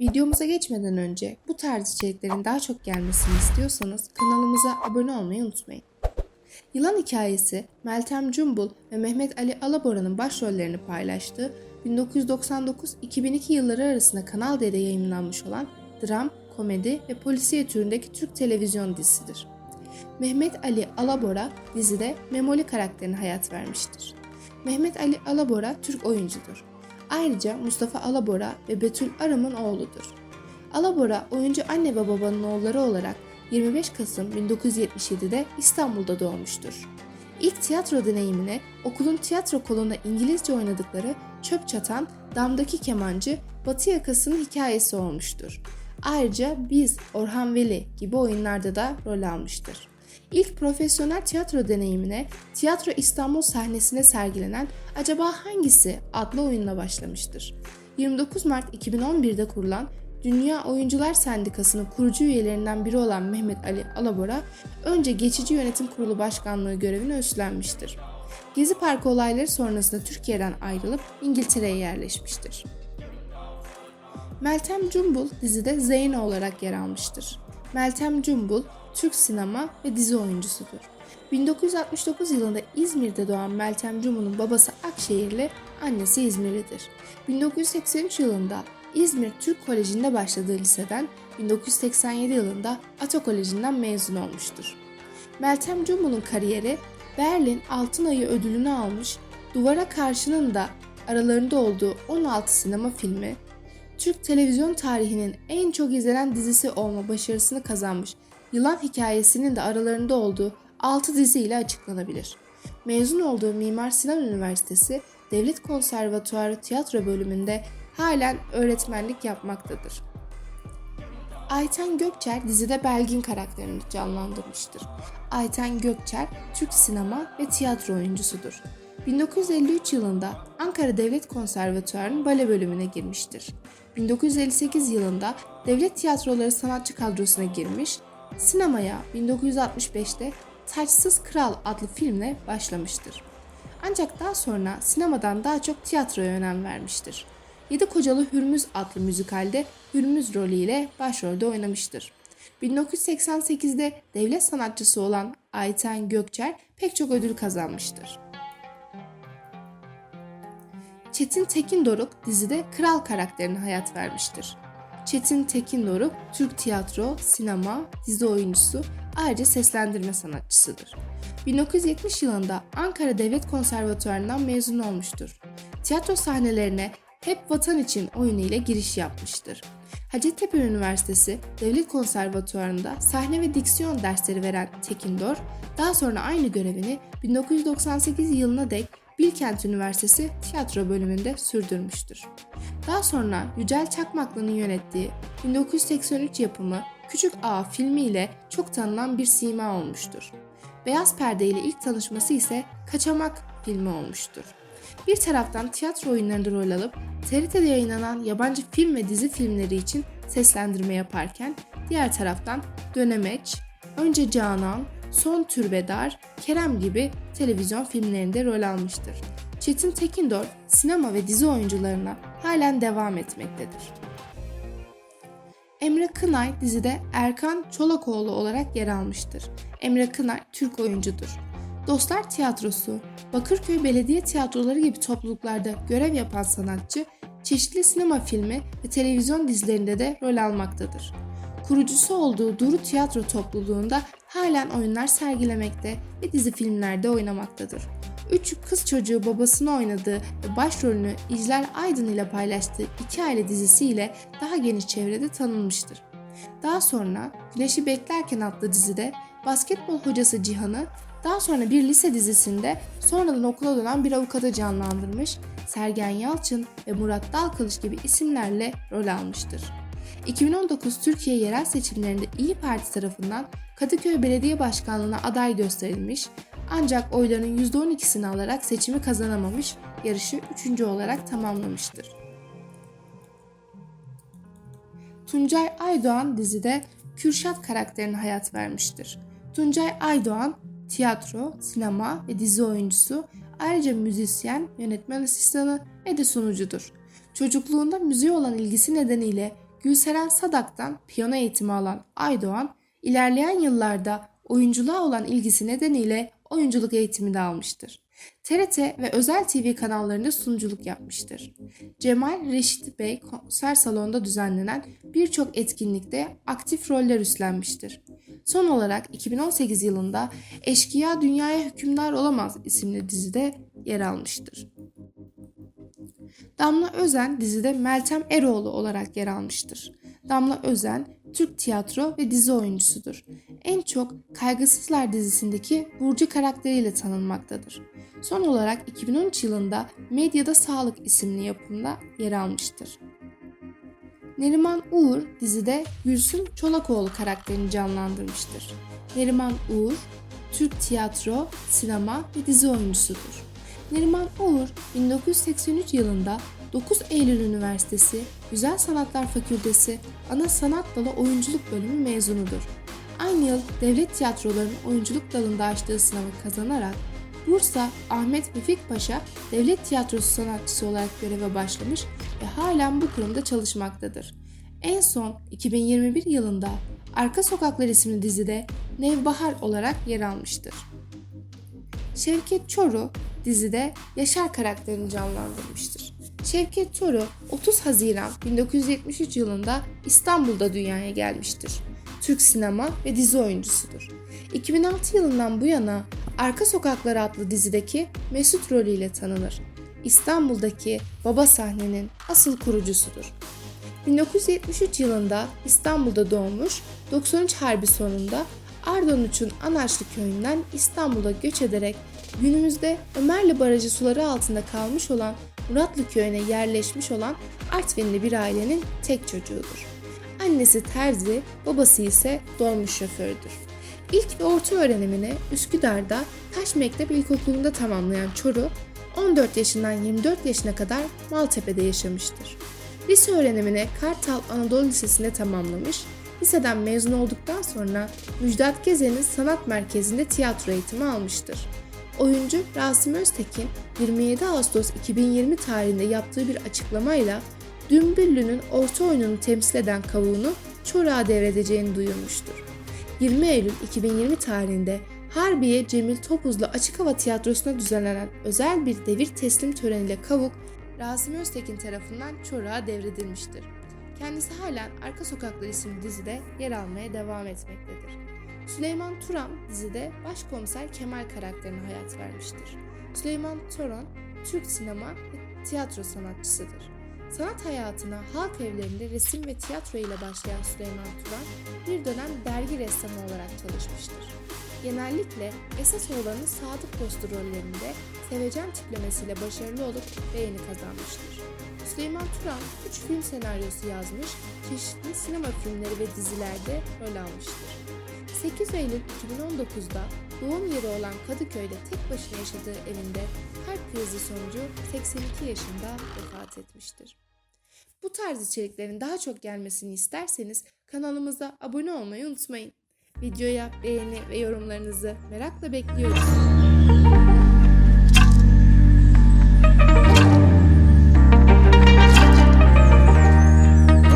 Videomuza geçmeden önce bu tarz içeriklerin daha çok gelmesini istiyorsanız kanalımıza abone olmayı unutmayın. Yılan Hikayesi, Meltem Cumbul ve Mehmet Ali Alabora'nın başrollerini paylaştığı 1999-2002 yılları arasında Kanal D'de yayınlanmış olan dram, komedi ve polisiye türündeki Türk televizyon dizisidir. Mehmet Ali Alabora dizide Memoli karakterine hayat vermiştir. Mehmet Ali Alabora Türk oyuncudur. Ayrıca Mustafa Alabora ve Betül Aram'ın oğludur. Alabora oyuncu anne ve babanın oğulları olarak 25 Kasım 1977'de İstanbul'da doğmuştur. İlk tiyatro deneyimine okulun tiyatro kolunda İngilizce oynadıkları Çöp Çatan, Damdaki Kemancı, Batı Yakası'nın hikayesi olmuştur. Ayrıca Biz, Orhan Veli gibi oyunlarda da rol almıştır. İlk profesyonel tiyatro deneyimine Tiyatro İstanbul sahnesine sergilenen Acaba Hangisi adlı oyunla başlamıştır. 29 Mart 2011'de kurulan Dünya Oyuncular Sendikası'nın kurucu üyelerinden biri olan Mehmet Ali Alabora, önce geçici yönetim kurulu başkanlığı görevini üstlenmiştir. Gezi Parkı olayları sonrasında Türkiye'den ayrılıp İngiltere'ye yerleşmiştir. Meltem Cumbul dizide Zeyno olarak yer almıştır. Meltem Cumbul, Türk sinema ve dizi oyuncusudur. 1969 yılında İzmir'de doğan Meltem Cumbul'un babası Akşehirli, annesi İzmirlidir. 1983 yılında İzmir Türk Koleji'nde başladığı liseden 1987 yılında Ata Koleji'nden mezun olmuştur. Meltem Cumbul'un kariyeri Berlin Altın Ayı ödülünü almış, Duvara Karşı'nın da aralarında olduğu 16 sinema filmi, Türk televizyon tarihinin en çok izlenen dizisi olma başarısını kazanmış Yılan Hikayesi'nin de aralarında olduğu 6 dizi ile açıklanabilir. Mezun olduğu Mimar Sinan Üniversitesi Devlet Konservatuarı Tiyatro bölümünde halen öğretmenlik yapmaktadır. Ayten Gökçer dizide Belgin karakterini canlandırmıştır. Ayten Gökçer, Türk sinema ve tiyatro oyuncusudur. 1953 yılında Ankara Devlet Konservatuarı'nın bale bölümüne girmiştir. 1958 yılında Devlet Tiyatroları sanatçı kadrosuna girmiş, sinemaya 1965'te Taçsız Kral adlı filmle başlamıştır. Ancak daha sonra sinemadan daha çok tiyatroya önem vermiştir. Yedi Kocalı Hürmüz adlı müzikalde Hürmüz rolüyle başrolde oynamıştır. 1988'de devlet sanatçısı olan Ayten Gökçer pek çok ödül kazanmıştır. Çetin Tekin Doruk dizide kral karakterine hayat vermiştir. Çetin Tekin Doruk, Türk tiyatro, sinema, dizi oyuncusu, ayrıca seslendirme sanatçısıdır. 1970 yılında Ankara Devlet Konservatuarı'ndan mezun olmuştur. Tiyatro sahnelerine hep vatan için oyunu ile giriş yapmıştır. Hacettepe Üniversitesi Devlet Konservatuarı'nda sahne ve diksiyon dersleri veren Tekin Dor, daha sonra aynı görevini 1998 yılına dek Bilkent Üniversitesi tiyatro bölümünde sürdürmüştür. Daha sonra Yücel Çakmaklı'nın yönettiği 1983 yapımı Küçük Ağa filmiyle çok tanınan bir sima olmuştur. Beyaz Perde ile ilk tanışması ise Kaçamak filmi olmuştur. Bir taraftan tiyatro oyunlarında rol alıp TRT'de yayınlanan yabancı film ve dizi filmleri için seslendirme yaparken diğer taraftan Dönemeç, Önce Canan, Son Türbedar, Kerem gibi televizyon filmlerinde rol almıştır. Çetin Tekindor sinema ve dizi oyuncularına halen devam etmektedir. Emre Kınay dizide Erkan Çolakoğlu olarak yer almıştır. Emre Kınay Türk oyuncudur. Dostlar Tiyatrosu, Bakırköy Belediye Tiyatroları gibi topluluklarda görev yapan sanatçı, çeşitli sinema filmi ve televizyon dizilerinde de rol almaktadır. Kurucusu olduğu Duru Tiyatro topluluğunda halen oyunlar sergilemekte ve dizi filmlerde oynamaktadır. Üç kız çocuğu babasını oynadığı ve başrolünü İclal Aydın ile paylaştığı iki aile dizisiyle daha geniş çevrede tanınmıştır. Daha sonra Güneşi Beklerken adlı dizide basketbol hocası Cihan'ı, daha sonra bir lise dizisinde sonradan okula dönen bir avukatı canlandırmış, Sergen Yalçın ve Murat Dalkılıç gibi isimlerle rol almıştır. 2019 Türkiye yerel seçimlerinde İyi Parti tarafından Kadıköy Belediye Başkanlığı'na aday gösterilmiş ancak oyların %12'sini alarak seçimi kazanamamış, yarışı 3. olarak tamamlamıştır. Tuncay Aydoğan dizide Kürşat karakterine hayat vermiştir. Tuncay Aydoğan tiyatro, sinema ve dizi oyuncusu, ayrıca müzisyen, yönetmen asistanı ve de sunucudur. Çocukluğunda müziğe olan ilgisi nedeniyle Gülseren Sadak'tan piyano eğitimi alan Aydoğan, ilerleyen yıllarda oyunculuğa olan ilgisi nedeniyle oyunculuk eğitimi de almıştır. TRT ve özel TV kanallarında sunuculuk yapmıştır. Cemal Reşit Bey konser salonunda düzenlenen birçok etkinlikte aktif roller üstlenmiştir. Son olarak 2018 yılında Eşkıya Dünyaya Hükümdar Olamaz isimli dizide yer almıştır. Damla Özen dizide Meltem Eroğlu olarak yer almıştır. Damla Özen, Türk tiyatro ve dizi oyuncusudur. En çok Kaygısızlar dizisindeki Burcu karakteriyle tanınmaktadır. Son olarak 2013 yılında Medyada Sağlık isimli yapımda yer almıştır. Neriman Uğur dizide Gülsüm Çolakoğlu karakterini canlandırmıştır. Neriman Uğur, Türk tiyatro, sinema ve dizi oyuncusudur. Neriman Uğur 1983 yılında 9 Eylül Üniversitesi Güzel Sanatlar Fakültesi Ana Sanat Dalı Oyunculuk Bölümü mezunudur. Aynı yıl devlet tiyatrolarının oyunculuk dalında açtığı sınavı kazanarak Bursa Ahmet Vefik Paşa Devlet Tiyatrosu sanatçısı olarak göreve başlamış ve halen bu kurumda çalışmaktadır. En son 2021 yılında Arka Sokaklar isimli dizide Nevbahar olarak yer almıştır. Şevket Çoru dizide Yaşar karakterini canlandırmıştır. Şevket Çoru 30 Haziran 1973 yılında İstanbul'da dünyaya gelmiştir. Türk sinema ve dizi oyuncusudur. 2006 yılından bu yana Arka Sokaklar adlı dizideki Mesut rolüyle tanınır. İstanbul'daki baba sahnenin asıl kurucusudur. 1973 yılında İstanbul'da doğmuş, 93 Harbi sonunda Ardanuç'un Anaçlı köyünden İstanbul'a göç ederek günümüzde Ömerli Barajı suları altında kalmış olan Muratlı köyüne yerleşmiş olan Artvinli bir ailenin tek çocuğudur. Annesi terzi, babası ise dolmuş şofördür. İlk ve orta öğrenimini Üsküdar'da Taş Mektep İlkokulu'nda tamamlayan Çoru, 14 yaşından 24 yaşına kadar Maltepe'de yaşamıştır. Lise öğrenimini Kartal Anadolu Lisesi'nde tamamlamış, liseden mezun olduktan sonra Müjdat Gezen'in sanat merkezinde tiyatro eğitimi almıştır. Oyuncu Rasim Öztekin 27 Ağustos 2020 tarihinde yaptığı bir açıklamayla Dümbüllü'nün orta oyununu temsil eden kavuğunu Çorak'a devredeceğini duyurmuştur. 20 Eylül 2020 tarihinde Harbiye Cemil Topuzlu Açık Hava Tiyatrosu'na düzenlenen özel bir devir teslim töreniyle kavuk Rasim Öztekin tarafından Çorak'a devredilmiştir. Kendisi halen Arka Sokaklar isimli dizide yer almaya devam etmektedir. Süleyman Turan dizide başkomiser Kemal karakterine hayat vermiştir. Süleyman Turan, Türk sinema ve tiyatro sanatçısıdır. Sanat hayatına halk evlerinde resim ve tiyatro ile başlayan Süleyman Turan bir dönem dergi ressamı olarak çalışmıştır. Genellikle esas olanı Sadık Dostu rollerinde sevecen tiplemesiyle başarılı olup beğeni kazanmıştır. Süleyman Turan 3 film senaryosu yazmış, çeşitli sinema filmleri ve dizilerde rol almıştır. 8 Eylül 2019'da doğum yeri olan Kadıköy'de tek başına yaşadığı evinde kalp krizi sonucu 82 yaşında vefat etmiştir. Bu tarz içeriklerin daha çok gelmesini isterseniz kanalımıza abone olmayı unutmayın. Videoya beğeni ve yorumlarınızı merakla bekliyoruz.